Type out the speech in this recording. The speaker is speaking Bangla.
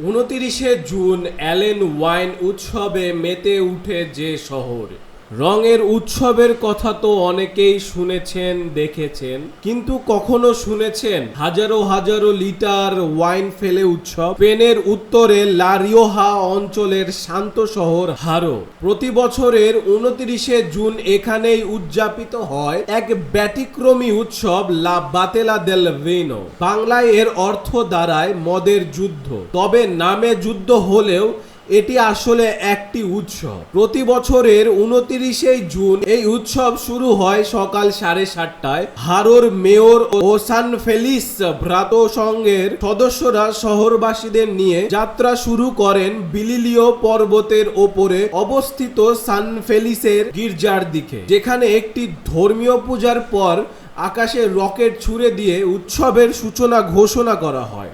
উনতিরিশে জুন অ্যালেন ওয়াইন উৎসবে মেতে উঠে যে শহর। রঙের উৎসবের কথা তো অনেকেই শুনেছেন, দেখেছেন। কিন্তু কখনো শুনেছেন হাজারো হাজারো লিটার ওয়াইন ফেলে উৎসব? স্পেনের উত্তরে লারিওহা অঞ্চলের শান্ত শহর হারো। প্রতি বছরের উনত্রিশে জুন এখানেই উদযাপিত হয় এক ব্যতিক্রমী উৎসব লা বাতেলা দেল ভিনো বাংলায় এর অর্থ দাঁড়ায় মদের যুদ্ধ। তবে নামে যুদ্ধ হলেও এটি আসলে একটি উৎসব। প্রতি বছরের উনতিরিশে জুন এই উৎসব শুরু হয় সকাল সাড়ে সাতটায়। হারোর মেয়র ও সান ফেলিস ভ্রাত সংঘের সদস্যরা শহরবাসীদের নিয়ে যাত্রা শুরু করেন বিলিলিও পর্বতের ওপরে অবস্থিত সান ফেলিসের গির্জার দিকে, যেখানে একটি ধর্মীয় পূজার পর আকাশে রকেট ছুড়ে দিয়ে উৎসবের সূচনা ঘোষণা করা হয়।